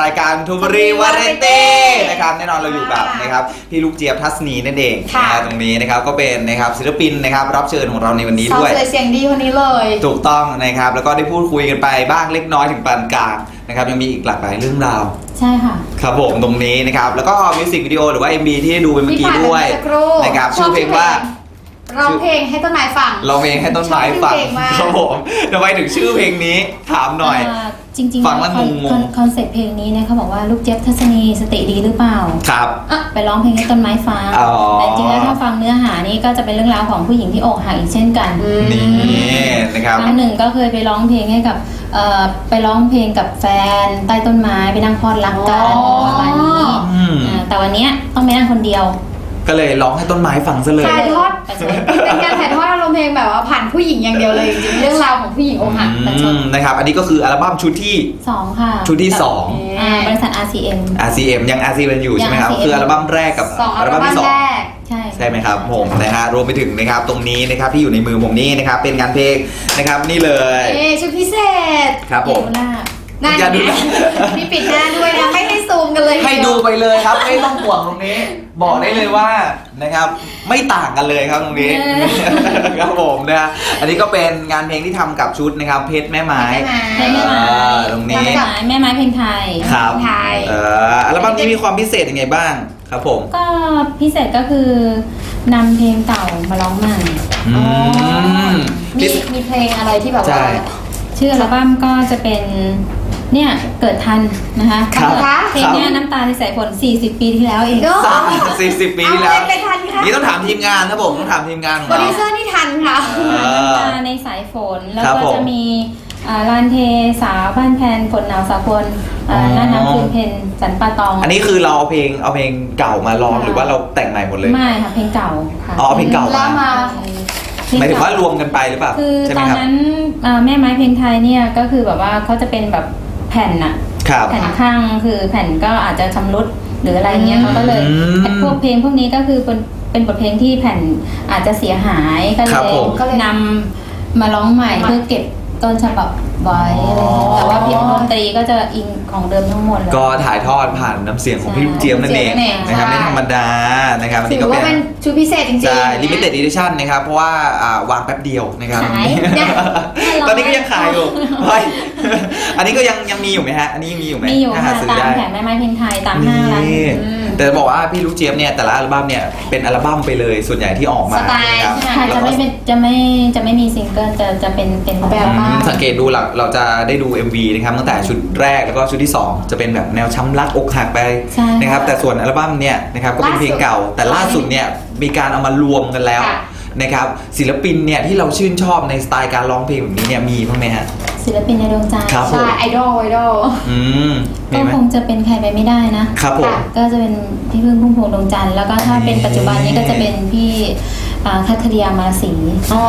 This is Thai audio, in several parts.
รายการทูบรีวาไรตี้นะครับแน่นอนเราอยู่กับนะครับพี่ลูกเจี๊ยบทัศนีนั่นเองค่ะนะฮะตรงนี้นะครับก็เป็นนะครับศิลปินนะครับรับเชิญของเราในวันนี้สาวด้วย สวยเสียงดีคนนี้เลย ถูกต้องนะครับแล้วก็ได้พูดคุยกันไปบ้างเล็กน้อยถึงปานกลางนะครับยังมีอีกหลากหลายเรื่องราว ใช่ค่ะ ครับผมตรงนี้นะครับ แล้วก็มิวสิกวิดีโอหรือว่า MV ที่ได้ดูไปเมื่อกี้ที่ผ่านมาด้วยเมื่อสักครู่นะครับชอบชื่อเพลงว่าร้องเพลงให้ต้นไม้ฟัง เราเองให้ต้นไม้ฟังชอบชื่อเพลงมากครับผมทำไมถึงชื่อเพลงนี้ถามหน่อยา จริงๆฟังแล้วคอนงงๆคอนคอนเซ็ปต์เพลงนี้เนี่ยเขาบอกว่าลูกเจี๊ยบทัศนีสติดีหรือเปล่า ครับอะไปร้องเพลงให้ต้นไม้ฟังอ๋อแต่จริงๆแล้วถ้าฟังเนื้อหานี่ก็จะเป็นเรื่องราวของผู้หญิงที่อกหักอีกเช่นกัน นี่นะครับครั้งหนึ่งก็เคยไปร้องเพลงให้กับเอ่อไปร้องเพลงกับแฟนใต้ต้นไม้ไปนั่งพอดรักกันอ๋อประมาณนี้อืมอ่าแต่วันเนี้ยต้องไปนั่งคนเดียว ก็เลยร้องให้ต้นไม้ฟังซะเลยถ่ายทอดไปใช้เป็นการถ่ายทอดอารมณ์ เพลงแบบว่าผ่านผู้หญิงอย่างเดียวเลยจริงๆเรื่องราวของผู้หญิงอกหักแต่ชอือบมนะครับ อันนี้ก็คืออัลบั้มชุดที่ สองค่ะชุดที่สอง อ่าบริษัท RCM RCM ยัง RCM อยู่ใช่ไหมครับ ยัง RCM คืออัลบั้มแรกกับสองอัอัลลบั้บั้มมที่สอง แรก ใช่ใช่ไหมครับผมนะฮะรวมไปถึงนะครับตรงนี้นะครับที่อยู่ในมือผมนี่นะครับเป็นงานเพลงนะครับนี่เลย เอ้ชุดพิเศษ ครับผมเยาวราช นั่นอย่าดูไงนะมีปิดหน้าด้วยนะ ไม่ให้ซูมกันเลยให้ดูไปเลยครับ ไม่ต้องห่วงตรงนี้ บอกได้เลยว่านะครับ ไม่ต่างกันเลยครับตรงนี้ครับผมนะฮะอันนี้ก็เป็นงานเพลงที่ทำกับชุดนะครับ เพชรแม่ไม้ใช่ไหมแม่ไม้อ่าตรงนี้แม่ไม้แม่ไม้เพลงไทย ครับไทยเอ่ออัลบั้มนี้มีความพิเศษยังไงบ้างครับผม ก็พิเศษก็คือนำเพลงเก่ามาร้องใหม่อืมมีพิเศษมีเพลงอะไรที่แบบใช่ว่าชื่ออัลบั้มก็จะเป็น เนี่ยเกิดทันนะคะครับ เพลงเนี้ยน้ำตาในสายฝน40 ปีที่แล้วเองเนอะสามสี่สิบปีที่แล้วเอาไปทันค่ะนี่ต้องถามทีมงานนะผมต้องถามทีมงานของโปรเรา ดิวเซอร์นี่ทันค่ะ เออน้ำตาในสายฝนแล้วครับก็ผมจะมีอ่าลานเทสาวบ้านแพนฝนหนาวสากลอ่าอ๋อ หน้าน้ำคืนเพนสันปาตองอันนี้คือเราเอาเพลงเอาเพลงเก่ามาร้องค่ะหรือว่าเราแต่งใหม่หมดเลย ไม่ค่ะเพลงเก่าค่ะอ๋อเพลงเก่า แล้วมา เพลงหมายถึงเก่ว่ารวมกันไปหรือเปล่าคือใช่ไหตมอนครับ นั้นอ่าแม่ไม้เพลงไทยเนี่ยก็คือแบบว่าเขาจะเป็นแบบ แผ่นอะครับ แผ่นข้างคือแผ่นก็อาจจะชำรุดหรืออะไรเงี้ยอืมเขาก็เลยอืมไอ้พวกเพลงพวกนี้ก็คือเป็นเป็นบทเพลงที่แผ่นอาจจะเสียหายก็เลครับยผมก็เลยนำมาร้องใหม่เพื่อเก็บ ต้นฉบับไว้อะไรเงี้ยอ๋อแต่ว่าเพลงดนตรีก็จะอิงของเดิมทั้งหมดเลย ก็ถ่ายทอดผ่านน้ำเสียงของพี่ใช่ลูกเจี๊ยบนั่นเองเจี๊ยบนั่นเองนะครับใช่ไม่ธรรมดานะครับอันถืนี้อก็ว่าเป็เป็นนชุดพิเศษจริงๆใช่นะ limited edition นะครับ เพราะว่าอ่าวางแป๊บเดียวนะครับ ขายเนี่ยตอนนี้ก็ยังขายอยู่เฮ้ยอันนี้ก็ยังยังมีอยู่ไหมฮะ อันนี้ยังมีอยู่ไหมมีอยู่ถ้าค่ะหาซื้อตามได้ แผงแม่ไม้เพลงไทยตามห้างร้านนี่ อืม แต่จะบอกว่าพี่ลูกเจี๊ยบเนี่ยแต่ละอัลบั้มเนี่ยเป็นอัลบั้มไปเลยส่วนใหญ่ที่ออกมาสไตล์นะครับใช่ไหมค่ะแล้วจะก็ไม่เป็นจะไม่จะไม่มีซิงเกิลจะจะเป็นเป็นแบบอัลบั้อืมมสังเกตดูเราเราจะได้ดู MV นะครับตั้งแต่ชุดแรกแล้วก็ชุดที่ 2 จะเป็นแบบแนวช้ำรักอกหักไปใช่นะครับแต่ส่วนอัลบั้มเนี่ยนะครับก็เป็นเพลงเก่า แต่ล่าสุดเนี่ยมีการเอามารวมกันแล้ว ค่ะ นะครับศิลปินเนี่ยที่เราชื่นชอบในสไตล์การร้องเพลงแบบนี้เนี่ยมีบ้างไหมฮะ ศิลปินในดวงใจครับใช่ไอดอลไอดอลอืมมีก็ไหม คงจะเป็นใครไปไม่ได้นะครับผมค่ะก็จะเป็นพี่พึ่งพุ่มพวงดวงจันทร์แล้วก็ถ้าเป็นปัจจุบันนี้ก็จะเป็นพี่ อ่าคัทริยามาศรีอ๋อ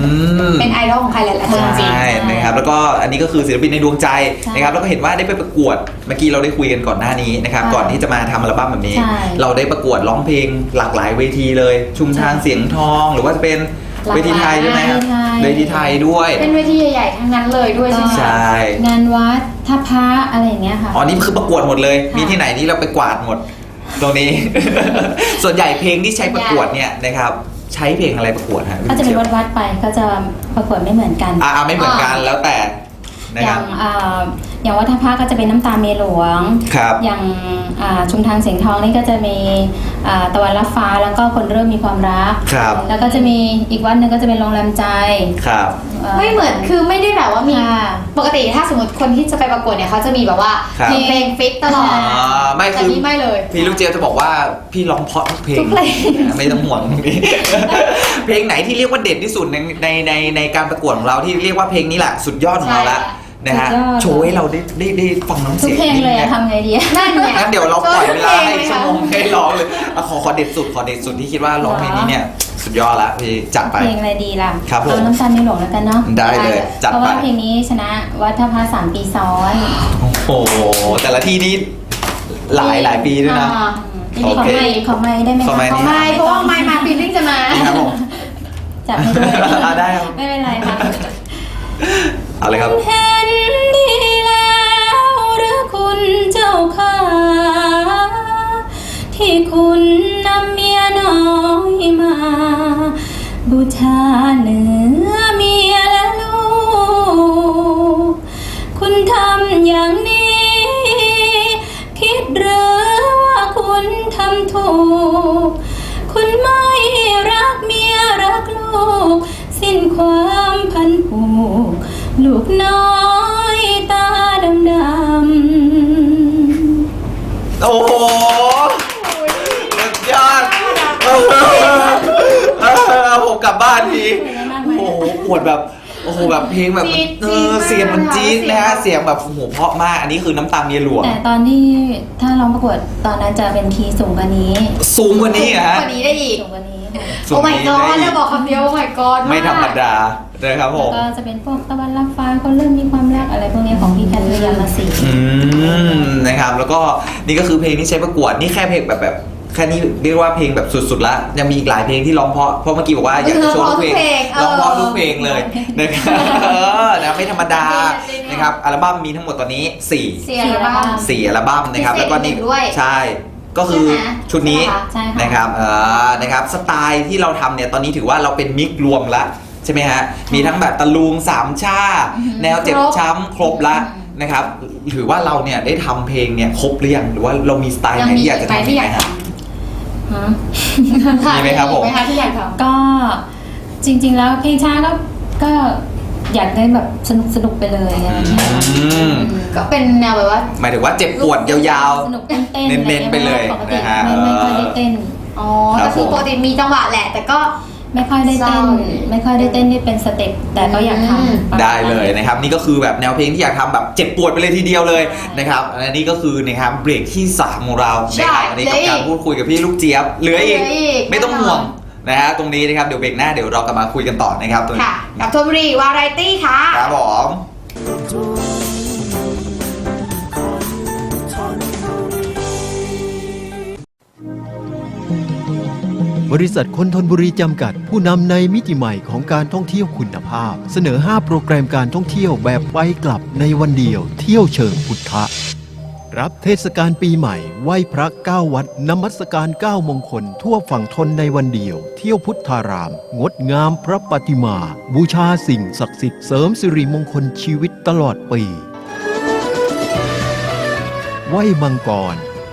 อืม เป็นไอดอลของใครหลายๆคนจริง ใช่นะครับแล้วก็อันนี้ก็คือศิลปินในดวงใจใช่นะครับ แล้วก็เห็นว่าได้ไปประกวดเมื่อกี้เราได้คุยกันก่อนหน้านี้นะครับ ใช่ก่อนที่จะมาทำอัลบั้มแบบนี้ ใช่เราได้ประกวดร้องเพลงหลากหลายเวทีเลย ชุมทางใช่เสียงทอง หรือว่าจะเป็นหลากหลายเวทีไทยด้วยไหมครับเวเวทีทีไทไทยยด้วยเป็นเวทีใหญ่ๆทั้งนั้นเลยด้วยใช่ไหมใช่งานวัดท่าพระอะไรอย่างเงี้ยค่ะ อ๋อนี่คือประกวดหมดเลยค่ะมีที่ไหนที่เราไปกวาดหมด ตรงนี้ ส่วนใหญ่เพลงที่ใช้ประกวดเนี่ยนะครับ ใช้เพลงอะไรประกวดฮะก็จะเป็นวัดวัดๆไปก็จะประกวดไม่เหมือนกันอ่าไม่เหมือนกันแล้วแต่นะอครัย่าบงอ่าอย่างวัดท่าพระก็จะเป็นน้ำตาเมหลวงครับอย่างอ่าชุมทางเสียงทองนี่ก็จะมี อ่าตะวันรับฟ้าแล้วก็คนเริ่มมีความรัก ครับ แล้วก็จะมีอีกวัดหนึ่งก็จะเป็นโรงแรมใจครับไม่เหมือนคือไม่ได้แบบว่ามี ค่ะปกติถ้าสมมติคนที่จะไปประกวดเนี่ยเขาจะมีแบบว่าครับ มีเพลงฟิกตลอดอ่าไม่แต่คือนี่ไม่เลย พี่ลูกเจี๊ยบจะบอกว่าพี่ร้องเพราะทุกเพลงทุกเพลง ไม่ต้องห่วงตรงนี้ เพลงไหนที่เรียกว่าเด็ดที่สุดในในในในการประกวดของเราที่เรียกว่าเพลงนี้แหละสุดยอดของเราละ นะฮะ สุดยอด โชว์ให้เราได้ได้ได้ฟังน้ำทุกเสียงเพลงเลยอะนิดนึงนะทำไงดีอะ นั่นไง งั้นเดี๋ยวเราปล่อยเวลาให้โชชั่วว์โมทุกเพลงเลยค่ะงให้ร้องเลยอะขอขอเด็ดสุดขอเด็ดสุดที่คิดว่าร้องเพลงนี้เนี่ยสุดยอดละพี่จัดไป เพลงอะไรดีล่ะครับผมเอาน้ำตาลในหลวงแล้วกันเนาะได้เลยจัดเพราะไปว่าเพลงนี้ชนะวัดท่าพระสามปีซ้อนโอ้โหแต่ละที่นี่หลายหลายปีด้วยนะ อ่าทีนี้ขอโอเคไม่ขอไม่ได้ไหมขอคะไมค์เพราะไม่เพราะว่าไม่มาฟีลลิ่งจะมา ครับผม จับให้ด้วยอ่าได้ครับ ไม่เป็นไรค่ะเอะไรครับ เห็นดีแล้วหรือคุณเจ้าค่ะที่คุณนำเมียน้อยมา บูชาเนื้อเมียและลูก คุณทำอย่างนี้ คิดหรือว่าคุณทำถูก หแบบเพลงแบบมันจี๊ดเออจี๊ดมากเสียงมันจี๊ดนะฮะเสีเสียยงงแบบโอ้โหเพราะมากอันนี้คือน้ำตาเมียหลวงแต่ตอนที่ถ้าร้องประกวดตอนนั้นจะเป็นคีย์สูงกว่านี้สูงกว่านี้เหรอฮะกว่านี้ได้อีกสูงกว่านี้ค่ะสูงโอ้กว่า my นี้ god ได้อีจะกบอกคำเดียว oh my god ไม่ธรรมดานะครับผแล้วมก็จะเป็นพวกตะวันรับฟ้าคนเริ่มมีความรักอะไรพวกนี้ของพี่กันเรียมาสีอืมนะครับ แล้วก็นี่ก็คือเพลงที่ใช้ประกวดนี่แค่เพลงแบบแบบ แค่นี้เรียกว่าเพลงแบบสุดๆละยังมีอีกหลายเพลงที่ร้องเพราะเพราะเมื่อกี้บอกว่าอยากจะโชว์ทุกเพลงเออร้องเพเพราะราะทุทุกกเพเพลลงงเลยนะครับเออนะไม่ธรรมดาจริงๆนะครับอัลบั้มมีทั้งหมดตอนนี้สี่เสียแล้วบ้างสี่อัลบั้มนะครับพิเศษแล้วก็นี่หนึ่งด้วยใช่ก็คือใช่ไหมชุดนี้ใช่ค่ะนะครับเออนะครับสไตล์ที่เราทำเนี่ยตอนนี้ถือว่าเราเป็นมิกรวมละใช่ไหมฮะมีทั้งแบบตะลุงสามชา แนวเจ็บครบช้ำครบละนะครับถือว่าเราเนี่ยได้ทำเพลงเนี่ยครบหรือยังหรือว่าเรามีสไตล์ยัไหนมีที่อยากจะไหมทำที่อยากไหมทฮะฮะำมีไหมครับผม ไหมคะที่อยากทำก็จริง ๆ แล้วเพลงช้าก็ก็อยากได้แบบสนุกสนุกๆไปเลยอะไรอย่างเงี้ยอืมก็เป็นแนวแบบว่าหมายถึงว่าเจ็บปวดยาว สนุกเต้นๆอะไรเน้นๆไปเลยปกตินะฮะไม่ไม่ค่อยได้เต้น อ๋อครัก็บคือผม ปกติมีจังหวะแหละ แต่ก็ ไม่ค่อยได้เต้น เศร้าไม่ค่อยได้เต้นที่เป็นสเต็ปแต่ก็อยากทำๆได้เลยนะครับ นี่ก็คือแบบแนวเพลงที่อยากทำแบบเจ็บปวดไปเลยทีเดียวเลยนะครับอันนี้ก็คือนะครับเบรกที่สามของเราใช่นะครับอันนี้กับเหลืออีกการพูดคุยกับพี่ลูกเจี๊ยบเหลืออีกเหลืออีกไม่ต้องห่วงนะฮะตรงนี้นะครับเดี๋ยวเบรกหน้าเดี๋ยวเรากลับมาคุยกันต่อนะครับตรงนี้ค่ะกับทนบุรีวาไรตี้ค่ะ ครับผม บริษัทคนทนบุรีจำกัด ผู้นำในมิติใหม่ของการท่องเที่ยวคุณภาพ เสนอ 5 โปรแกรมการท่องเที่ยวแบบไปกลับในวันเดียว เที่ยวเชิงพุทธะ รับเทศกาลปีใหม่ ไหว้พระเก้าวัดนมัสการเก้ามงคล ทั่วฝั่งทนในวันเดียว เที่ยวพุทธาราม งดงามพระปฏิมา บูชาสิ่งศักดิ์สิทธิ์เสริมสิริมงคลชีวิตตลอดปีไหวมังกร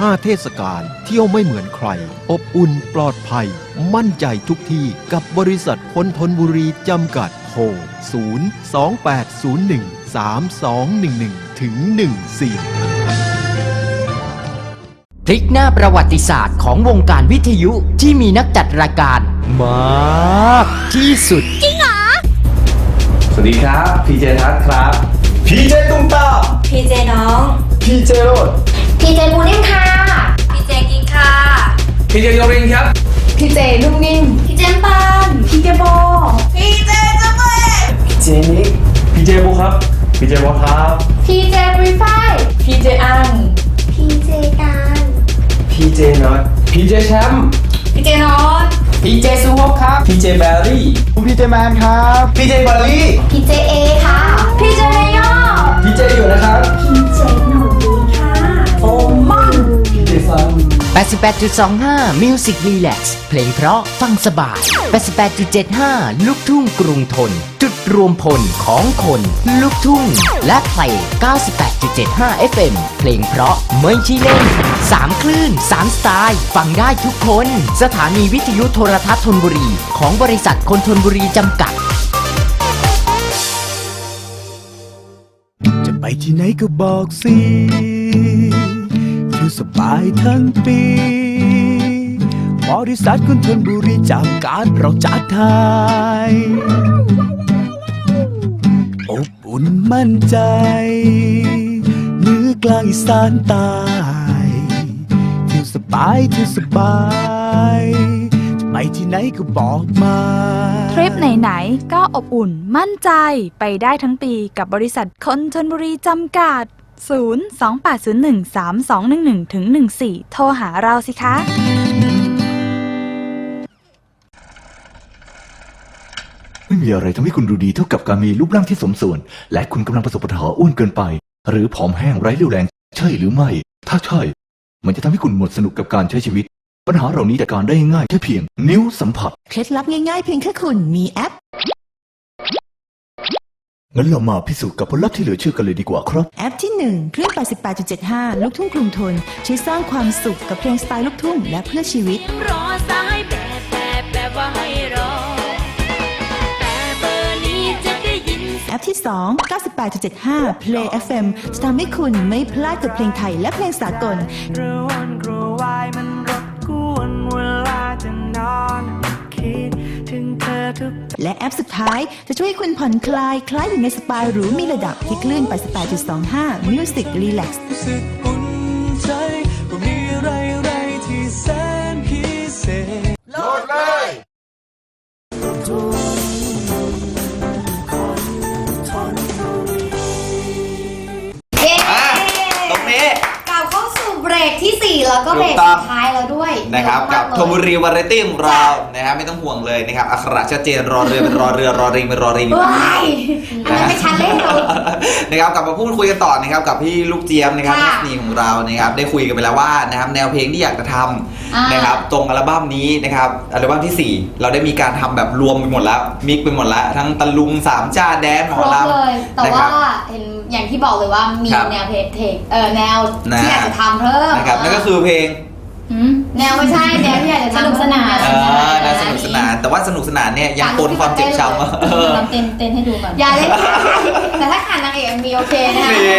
ห้าเทศกาลเที่ยวไม่เหมือนใคร อบอุ่นปลอดภัย มั่นใจทุกที่กับบริษัทคนทนบุรีจำกัดโทร0 2 8 0 1 3 2 1 1 ถึง 14 พลิกหน้าประวัติศาสตร์ของวงการวิทยุที่มีนักจัดรายการมากที่สุดสวัสดีครับพีเจทัศครับพีเจตุ้มตามพีเจน้องพีเจโรด พีเจบูนิ่มค่ะ พีเจกินค่ะ พีเจโยรินครับ พี่เจนุ่มนิ่ม พีเจปานพีเจโบ พีเจเจเบเจนิกพีเจบุครับ พีเจวอครับ พี่เจบริไฟพีเจอันพีเจการพีเจน็อตพีเจแชมป์พีเจนอตพีเจซูฮกครับ พีเจแบรี่พีเจแมนครับ พีเจบอลลี่ พีเจเอค่ะ พีเจเมยอพีเจอยู่นะครับ พีเจ พีเจซัน88.25 Music Relax เพลงเพราะฟังสบาย 88.75 ลูกทุ่งกรุงทน จุดรวมพลของคน ลูกทุ่ง และเพลง98.75 FM เพลงเพราะไม่ใช่เล่น 3 คลื่น 3 สไตล์ ฟังได้ทุกคน สถานีวิทยุโทรทัศน์ธนบุรี ของบริษัทคนทนบุรีจำกัด จะไปที่ไหนก็บอกสิ สบายทั้งปี บริษัทคุณทนบุรีจำการเราจัดไทย อบอุ่นมั่นใจเนือกลางอีสานใตายเที่ยวสบายเที่ยวสบายจะไปที่ไหนก็บอกมา ทริปไหน ๆ ก็อบอุ่นมั่นใจไปได้ทั้งปีกับบริษัทคนชนบุรีจำกัด 028013211ถึง14 โทรหาเราสิคะ ไม่มีอะไรทำให้คุณดูดีเท่ากับการมีรูปร่างที่สมส่วน และคุณกำลังประสบปัญหาอ้วนเกินไป หรือผอมแห้งไร้เรี่ยวแรง ใช่หรือไม่ ถ้าใช่ มันจะทำให้คุณหมดสนุกกับการใช้ชีวิต ปัญหาเหล่านี้จัดการได้ง่ายแค่เพียง นิ้วสัมผัส เคล็ดลับง่ายๆเพียงแค่คุณมีแอป งั้นเรามาพิสูจน์กับผลลัพธ์ที่เหลือเชื่อกันเลยดีกว่าครับ แอปที่ 1 เครื่อง 88.75 ลูกทุ่งกรุงทนช่วยสร้างความสุขกับเพลงสไตล์ลูกทุ่งและเพื่อชีวิต รอสายแบบแบบแบบว่าให้รอ แต่เบอร์นี้จะได้ยิน แอปที่ 2 98.75 Play FM จะทำให้คุณไม่พลาดกับเพลงไทยและเพลงสากล กระวนกระวายมันรบกวนเวลาจะนอน คิดถึงเธอทุก และแอปสุดท้ายจะช่วยให้คุณผ่อนคลาย คล้ายอยู่ในสปาหรูมีระดับที่คลื่น88.25 Music Relax รู้สึกอุ่นใจว่ามีอะไรอะไรที่แสนพิเศษเย้ เบรกที่4แล้วก็เบรกถูกต้องสุดท้ายแล้วด้วยนะครับเยกัอะบมากโทเลยบุรีวาไรตี้ของเรานะครับไม่ต้องห่วงเลยนะครับอักขระชัดเจนรอเรือเป็นรอเรือรอริงเป็นรอริงว้ายอันนั้นไม่ชัดเลยเรานะครับกลับมาพูดคุยกันต่อนะครับกับพี่ลูกเจี๊ยมนะครับค่ะทัศนีของเรานะครับได้คุยกันไปแล้วว่านะครับแนวเพลงที่อยากจะทอ่าำนนะครับตรงอัลบั้มนี้นะครับอัลบั้มทีสี่4 เราได้มีการทำแบบรวมไปหมดแล้วมิกไปหมดแล้ว ทั้งตะลุงสามจ้าแดนหมคอรบลำเลยแต่นะคว่ารับเห็น อย่างที่บอกเลยว่ามีครับแนวเพลงเทคเออแนวนะ ที่อยากจะทำเพิ่มนะครับนั่นก็คือเพลงหืมแนวไม่ใช่แนวที่อยากจะทำสนุกสนาน เออน่าสนุกสนาน แต่ว่าสนุกสนานเนี่ยยังปนความเจ็บช้ำอะเออ ลองเต้นเต้นให้ดูก่อน อย่าเล่นแต่ถ้าขาดนางเอกมีโอเคนะคะนี่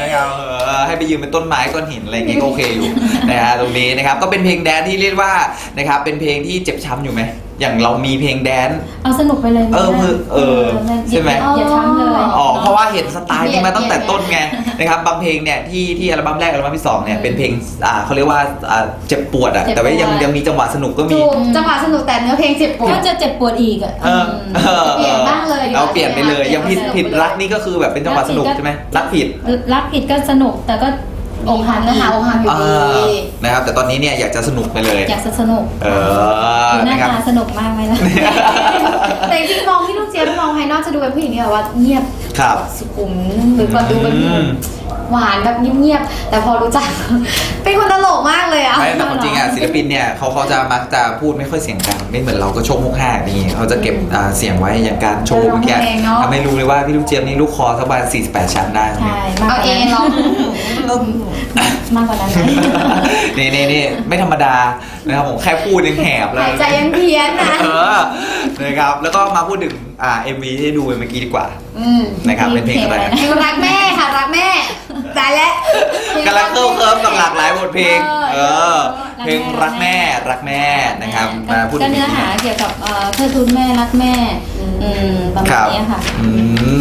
นะครับเออให้ไปยืนเป็นต้นไม้ก้อนหินอะไรอย่างงี้ก็โอเคอยู่ นะฮะตรงนี้นะครับก็เป็นเพลงแดนที่เรียกว่านะครับเป็นเพลงที่เจ็บช้ำอยู่ไหม อย่างเรามีเพลงแดนเอาสนุกไปเลยเออมือเออใช่ไหมอย่าช้ำเลยอ๋อเพราะว่าเห็นสไตล์นี้มาตั้งแต่ต้นไงนะครับบางเพลงเนี่ยที่ที่อัลบั้มแรกอัลบั้มที่สองเนี่ยเป็นเพลงอ่าเขาเรียกว่าอ่าเจ็บปวดอะเจ็บปวดแต่ว่ายังยังมีจังหวะสนุกก็มีถูกจังหวะสนุกแต่เนื้อเพลงเจ็บปวก็ดจะเจ็บปวดอีกอะเออเออเปลี่ยนบ้างเลยดีกว่าเราเปลี่ยนไปเลยอย่างผิดผิดรักนี่ก็คือแบบเป็นจังหวะสนุกใช่ไหมรักผิดรักผิดก็สนุกแต่ก็ อกหักนะคะอกหักอยู่อ่ดีานะครับ แต่ตอนนี้เนี่ยอยากจะสนุกไปเลย อยากจะสนุก เออดูหน้านะครับตาสนุกมากไหมล่ะแต่จริงๆมองพี่ลูกเจี๊ยบมองภายนอกจะดูเป็นผู้หญิงที่แบบว่าเงียบครับสุขุมหรือว่าดูเป็นผู้ หญิงอืมหวานแบบเงียบๆแต่พอรู้จัก เป็นคนตลกมากเลยอะไม่แต่ความจริงอะศิลปินเนี่ยเขาเขาจะมักจะพูดไม่ค่อยเสียงดังไม่เหมือนเราก็โชคมุกห้านี่เขาจะเก็บอ่าเสียงไว้อย่างการโชว์เมื่อกี้ร้องเพลงเนอะทำให้รู้เลยว่าพี่ลูกเจี๊ยบนี่ลูกคอสักประมาณ48 ชั้นได้ใช่มากเอากว่าเอนั้นลองมากกว่านั้นนี่นี่นี่ไม่ธรรมดานะครับผมแค่พูดยังแหบเลหายยใจยังเพี้ยนนะ เออนะครับแล้วก็มาพูดถึงอ่าเอ็มวีที่ดูไปเมื่อกี้ดีกว่าอืมนะครับเป็นเพลงอะไรเพลงรักแม่ค่ะรักแม่ตายแล้วกำลังเคิร์ฟเคิร์ฟกับหลากหลายบทเพลง เออรักแม่เพลงรักแม่รักแม่นะครับมาพูดก็ถึงเนื้อหาเกี่ยวกับเอ่อเธอทูลแม่รักแม่อืมประคมารัณบเนี้ยค่ะอื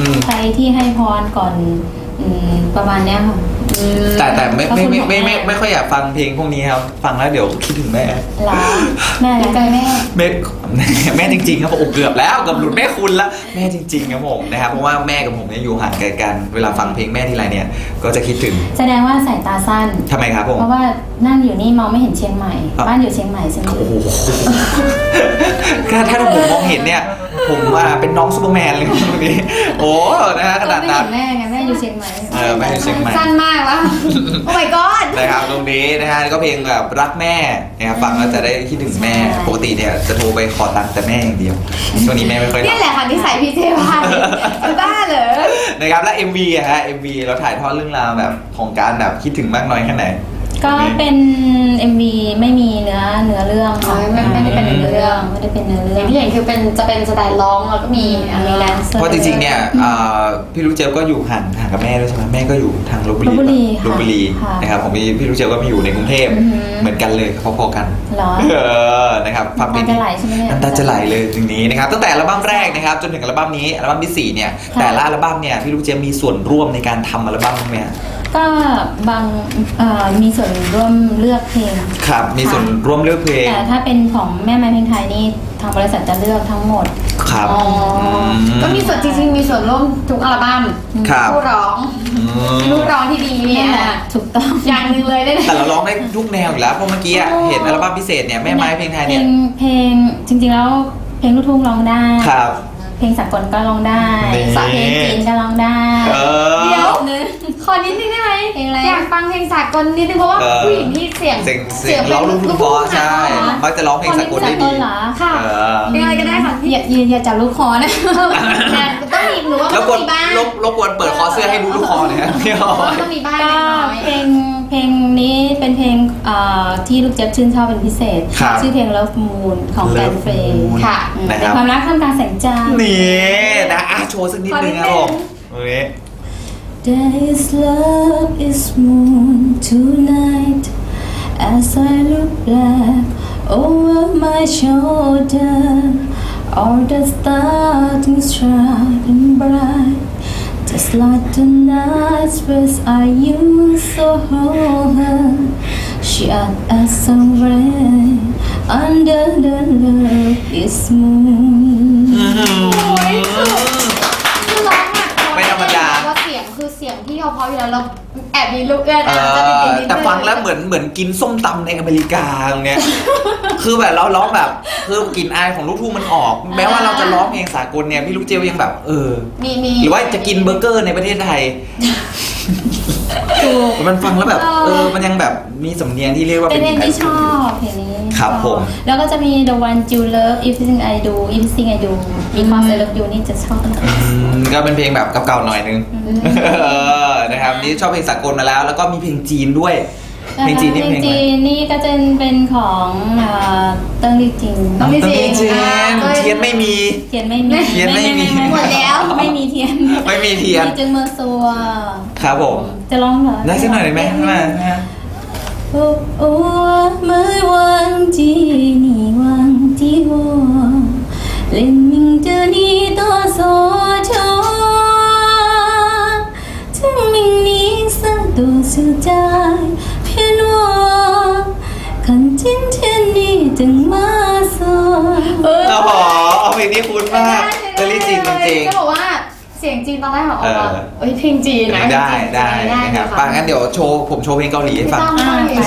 มใครที่ให้พรก่อนอืมประมาณเนี้ยค่ะอืม แต่แต่ไม่ไม่ไม่ไม่ไม่ขอบคุณค่ะไม่ค่อยอยากฟังเพลงพวกนี้ครับ ฟังแล้วเดี๋ยวคิดถึงแม่หลาแม่อยู่รักใกล้แม่แม่แม่จริงๆครับผมโอ้เกือบแล้วเกือบหลุดแม่คุณละแม่จริงๆครับผมนะครับเพราะว่าแม่กับผมเนี่ยอยู่ห่างไกลกันเวลาฟังเพลงแม่ทีไรเนี่ยก็จะคิดถึง แสดงว่าสายตาสั้นทำไมครับผมเพราะว่านั่งอยู่นี่มองไม่เห็นเชียงใหม่ครับบ้านอยู่เชียงใหม่ใช่ไหมโอ้โหถ้าถ้าผมมองเห็นเนี่ย ผมว่าเป็นน้องซูเปอร์แมนเลยตรงนี้โอ้นะฮะขนาดไม่นั้เห็นนแม่ไงแม่อยู่เชียงใหม่เออแม่อยู่เชียงใหม่ สั้นมากวะโอ้ my god นะครับตรงนี้นะฮะก็เพลงแบบรักแม่นะครับฟังแล้วจะได้คิดถึงแม่ใช่ปกติเนี่ยจะโทรไปขอตังค์แต่แม่อย่างเดียวช่วงนี้แม่ไม่ค่อยนี่รับแหละค่ะนิสัยพี่เจวานจะบ้าเหรอนะครับและ MV อะฮะ MV เราถ่ายทอดเรื่องราวแบบของการแบบคิดถึงมากน้อยแค่ไหน ก็เป็น MV ไม่มีเนื้อเนื้อเรื่องค่ะไม่ไม่ได้เป็นเนื้อเรื่องไม่ได้เป็นเนื้ออเรื่อย่างงที่เห็นคือเป็นจะเป็นสไตล์ร้องแล้วก็มีมีแลนเพราะจริงๆเนี่ยอ่าพี่ลูกเจลก็อยู่ห่างห่างกับแม่ด้วยใช่ไหมแม่ก็อยู่ทางลบบุลพบุรีรีค่ะลบบุรีค่ะนะครับผมมีพี่ลูกเจลก็มาอยู่ในกรุงเทพอือหือเหมือนกันเลยพอๆกันเหรอเออนะครับฟังเพลงน้ำตาจะไหลใช่ไหมเนี่ย น้ำตาจะไหลเลยตรงนี้นะครับตั้งแต่อัลบั้มแรกนะครับจนถึงอัลบั้มนี้อัลบั้มที่สี่เนี่ยค่ะแต่ละอัลบั้มเนี่ยพี่ลูกเจลมีส่วนร่วมในการทำอัลบั้มบ้างไหมฮะ ก็บางเอ่อมีส่วนร่วมเลือกเพลง ครับ มีส่วนร่วมเลือกเพลง แต่ถ้าเป็นของแม่ไม้เพลงไทยนี่ทางบริษัทจะเลือกทั้งหมด ครับอ๋ออมก็มีส่วนจริงๆมีส่วนร่วมทุกอัลบั้มครับ ผู้ร้องอืมลูกร้องที่ดีเนี่ยถูกต้องอย่างหนึ่งเลยได้ไหมแต่เราร้องได้ทุกแนวอยู่แล้วเพราะเมื่อกี้อะโอ้เห็นอัลบั้มพิเศษเนี่ยแม่ไม้เพลงไทยเพลเนี่ยงเพลงจริงๆแล้วเพลงลูกทุ่งร้องได้ ครับ เพลงสากลก็ร้องได้นี่ เพลงจีนก็ร้องได้เออ เดี๋ยว นึง ขอนิดนึงได้ไหมเพลงอะไร อยากฟังเพลงสากลนิดนึงเพราะว่าเออ ผู้หญิงที่เสียงเสียงเสียงร้องลูกทุ่งเพราะใช่มักจะร้องเพลงสากลได้ดีเหรอค่ะเออเพลงอะไรก็ได้ค่ะพี่อย่าอย่าอย่าจับลูกคอนะ แต่ต้องมีหนูว่าแล้วมันกต้อดงมีบ้างรบรบกวนเปิดคอเสื้อให้ดูลูกคอหน่อยฮะพี่อ๋อมันต้องมีบ้างก็เล็กน้อย เพลงเพ ลงนี้เป็นเพลงเอ่อที่ลูกเจี๊ยบชื่นชอบเป็นพิเศษ ครับชื่อเพลง Love Moon ของแฟน Love เฟรย์ Moon ค่ะอืมนะคเป็รับนความรักท่ามกลางแสงจันทร์ นี่นะอะโชว์สักนิดนึงครับผมตรงนี้ There is love is moon tonight as I look back over my shoulder all the stars shining bright just like the nights when I used to hold her she up as some rain under the love is moon. Oh, คือ เสียงที่เขาเพราะอยู่แล้วเราแอบมีลูกเอื้อนเออะจะติดอนิดนึแต่ฟังแล้วเหมือนเหมือนกินส้มตำในอเมริกาตรงเนี้ย คือแบบเราร้องแบบคือกลิ่นอายของลูกทุ่งมันออก แม้ว่าเราจะร้องเพลงสากลเนี่ยพี่ลูกเจลยังแบบ เออ มีมีหรือว่าจะกินเบอร์เกอร์ในประเทศไทย มันฟังแล้วแบบเออมันยังแบบมีสำเนียงที่เรียกว่าเป็นเพลงที่ชไทยอบเพลงนี้ครับชอผม แล้วก็จะมี The One You Love Everything I Do Everything I Do Because I Love You นี่จะชอบนะอืมก็เป็นเพลงแบบเก่าๆหน่อยนึงเออนะครับนี่ชอบเพลงสากลมาแล้ว แล้วก็มีเพลงจีนด้วย เพลงจีนนี่เพลงอะไร จีนนี่ก็จะเป็นของเอ่อเติ้งลี่จิง ต้องมี ต้องมี เสี เที ย ย ง น อ่ะ เทียนไม่มี เทียนไม่มี เทียนไม่มี ไ หมดแล้ว ไม่มีเทียน ไม่มีเทียน มีจึงเมอร์ซัว ครับผม จะร้องเหรอ ได้สักหน่อยได้ไหมมา 我我没忘记你，忘记我，连名着你的所求，证明你是多少在 นี้คุ้นมากเจลลี่จริงจริงจะบอกว่าเสียงจีนตอนแรกของออกมาเออ เอ้ยเพลงจีนนะได้ได้ได้นะครับค่ะป่ะงั้นเดี๋ยวโชว์ผมโชว์เพลงเกาหลีให้ไม่ฟังต้องไม่ต้องอยู่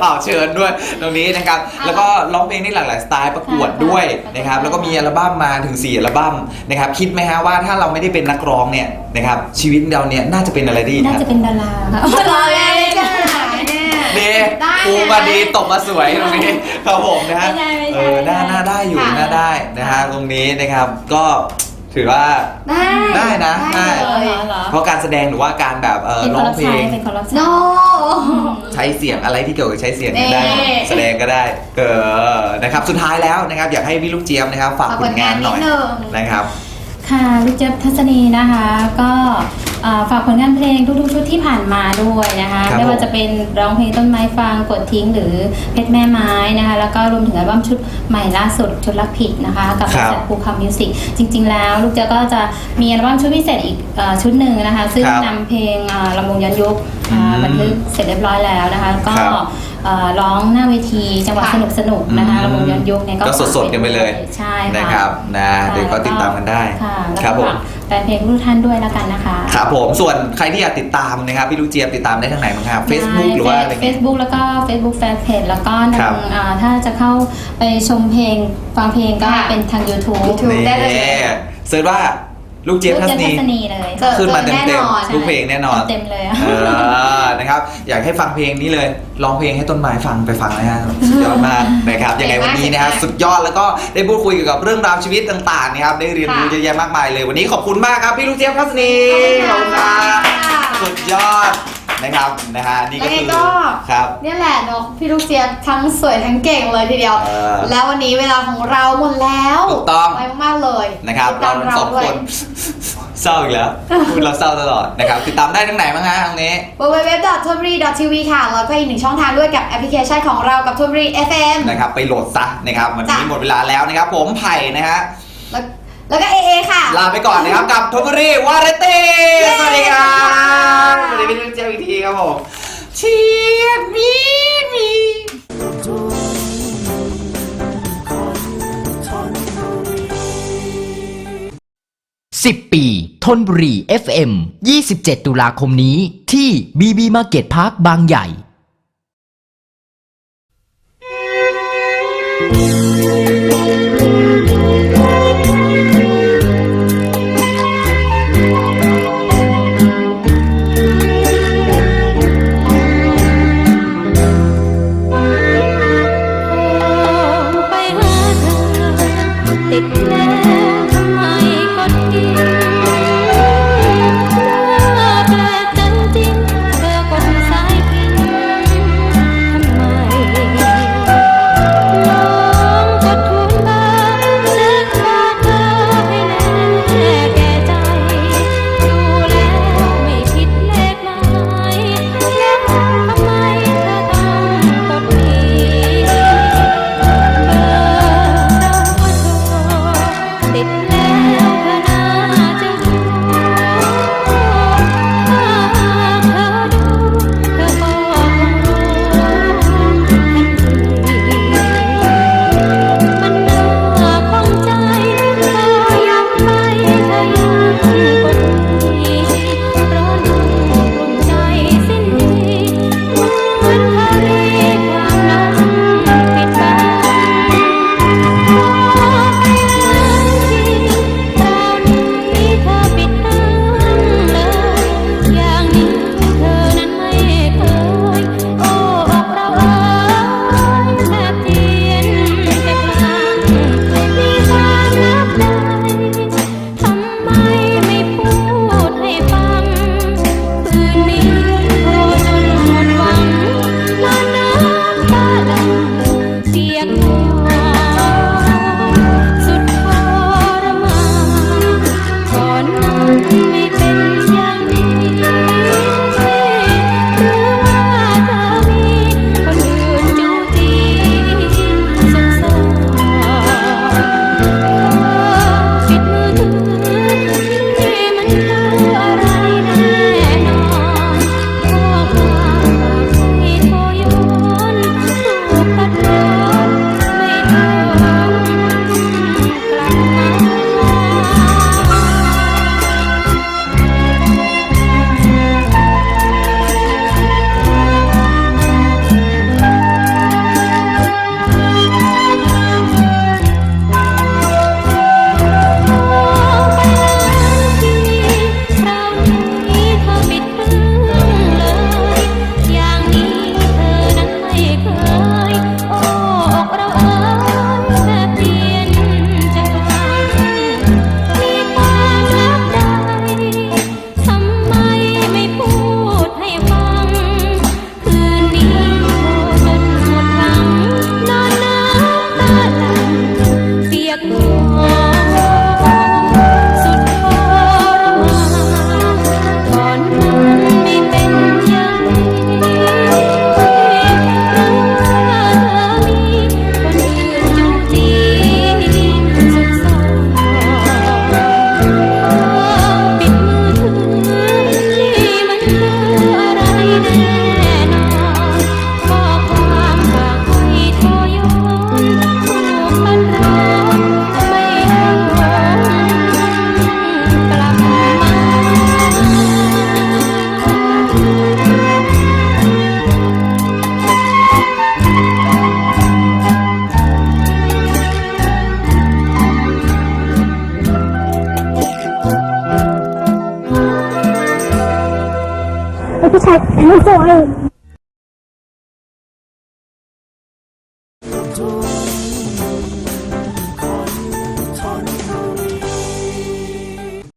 เปล่าเชิญด้วยตรงนี้นะครับ แล้วก็ร้องเพลงได้หลากหลายสไตล์ประกวดด้วยนะครับ แล้วก็มีอัลบั้มมาถึง 4 อัลบั้มนะครับ คิดไหมฮะว่าถ้าเราไม่ได้เป็นนักร้องเนี่ยนะครับชีวิตเราเนี่ยน่าจะเป็นอะไรได้อีกน่าครับจะเป็นดาราค่ะ รอเลยจ้ะเนี่ยดีได้ครูมาดีตบมาสวยตรงนี้ครับผมนะฮะไม่ได้ไม่ได้ เออหน้าหน้าได้อยู่ค่ะหน้าได้นะฮะตรงนี้นะครับก็ถือว่าได้ได้นะได้เลยเหรอเพราะการแสดงหรือว่าการแบบเออเป็นคร้นองรับเพลใช้งเป็นคนรับใช้โนใช้เสียงอะไรที่เกี่ยวกับใช้เสียงก็ได้เอ่แสดงก็ได้เออนะครับสุดท้ายแล้วนะครับอยากให้พี่ลูกเจี๊ยบนะครับฝากฝากผผลงางลานนหน่อยนิดนึงนะครับ ค่ะลูกเจี๊ยบทัศนีนะคะ ก็เอ่อฝากผลงานเพลงทุกๆชุดที่ผ่านมาด้วยนะคะครับไม่ว่าผมจะเป็นร้องเพลงต้นไม้ฟางกดทิ้งหรือเพชรแม่ไม้นะคะแล้วก็รวมถึงอัลบั้มชุดใหม่ล่าสุดชุดรักผิดนะคะ กับบริษัทภูคำมิวสิกจริง ๆ แล้ว ลูกเจี๊ยบก็จะมีอัลบั้มชุดพิเศษอีกเอ่อชุดหนึ่งนะคะ ซึ่งครับนำเพลงเอ่อละมุนย้อนยุคอ่าอืมบันทึกเสร็จเรียบร้อยแล้วนะคะ ก็ครับ เอ่อร้องหน้าเวทีจังหวะค่ะสนุกสนุกๆนะคะอืม ระบบย้อนยุคเนี่ยก็ก็สดๆกันไปเลยใช่ค่ะ นะครับนะเดี๋ยวก็ติดตามกันได้ค่ะแล้วครับก็ผมฝากแฟนเพลงทุกท่านด้วยแล้วกันนะคะครับผมส่วนใครที่อยากติดตามนะครับพี่ลูกเจี๊ยบติดตามได้ทางไหนบ้างครับ Facebook หรือว่าอะไรเฟเงี้ย ซบุ๊กแล้วก็ Facebook Fan Page แล้วก็ครัทาบงอ่าถ้าจะเข้าไปชมเพลงฟังเพลงก็ค่ะเป็นทาง YouTube YouTube นี่ได้เลยเซิร์ชว่า ลูกเจี๊ยบทัศนีลูกเจี๊ยบทัศนีเลยเจอขึ้นมาเต็มแน่เต็มนอนทุกเพลงแน่นอนเต็มๆเลยอะเออนะครับ อยากให้ฟังเพลงนี้เลยร้องเพลงให้ต้นไม้ฟังไปฟังนะฮะสุดยอดมากนะครับยังไงวันนี้นะครับสุดยอดแล้วก็ได้พูดคุยเกี่ยวกับเรื่องราวชีวิตต่างๆนะครับได้เรียนรู้เยอะแยะมากมายเลย วันนี้ขอบคุณมากครับพี่ลูกเจี๊ยบทัศนีขอบคุณค่ะสุดยอด นะครับนะฮะนี่ก็คือแล้วไงก็ ครับ เนี่ยแหละเนาะพี่ลูกเจี๊ยบทั้งสวยทั้งเก่งเลยทีเดียว เออแล้ววันนี้เวลาของเราหมดแล้วถูกต้องไวมากๆเลยนะครับติดเราตามทั้งสองด้วยคนเศร้าอีกแล้วพูดเราเศร้าตลอดนะครับติดตามได้ทั้งไหนบ้างฮะตรงนี้ www.thomri.tv ค่ะ แล้วก็อีกหนึ่งช่องทางด้วยกับแอปพลิเคชันของเรากับ Thomri FM นะครับไปโหลดซะนะครับวันนี้จ้ะ หมดเวลาแล้วนะครับ ผมไผ่นะฮะ แล้ว แล้วก็ AA ค่ะ ลาไปก่อนนะครับกับทอมบุรีวาไรตี้สวัสดีครับสวัสดีพี่ลูกเจ้าอีกทีครับผมเชียร์มีมี 10 ปี ทนบุรี FM 27 ตุลาคมนี้ที่ BB Market Park บางใหญ่ไป